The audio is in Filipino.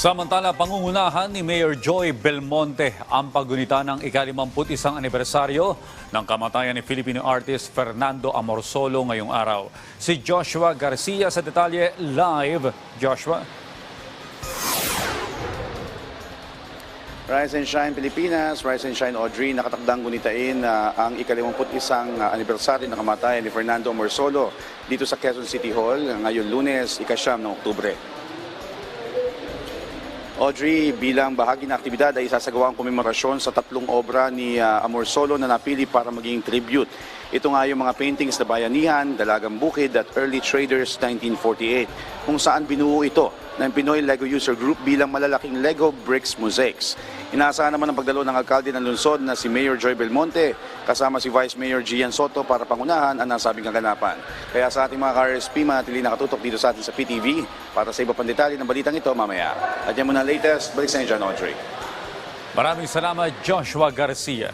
Samantala, pangungunahan ni Mayor Joy Belmonte ang paggunita ng ika-51 anibersaryo ng kamatayan ni Filipino artist Fernando Amorsolo ngayong araw. Si Joshua Garcia sa detalye live. Joshua? Rise and Shine Pilipinas, Rise and Shine Audrey, nakatakdang gunitain na ang ikalimumput isang uh, anibersaryo ng kamatayan ni Fernando Morsolo dito sa Quezon City Hall ngayon lunes, ikasyam ng Oktubre. Audrey, bilang bahagi ng aktibidad ay isasagawa ang komemorasyon sa tatlong obra ni uh, Amorsolo na napili para maging tribute. Ito nga yung mga paintings na Bayanihan, Dalagang Bukid at Early Traders 1948 kung saan binuo ito ng Pinoy Lego User Group bilang malalaking Lego Bricks Mosaics. Inaasahan naman ang pagdalo ng alkalde ng lungsod na si Mayor Joy Belmonte kasama si Vice Mayor Gian Soto para pangunahan ang nasabing kaganapan. Kaya sa ating mga ka-RSP, manatili nakatutok dito sa atin sa PTV para sa iba pang detalye ng balitang ito mamaya. At yan muna latest, balik sa dyan, Audrey. Maraming salamat, Joshua Garcia.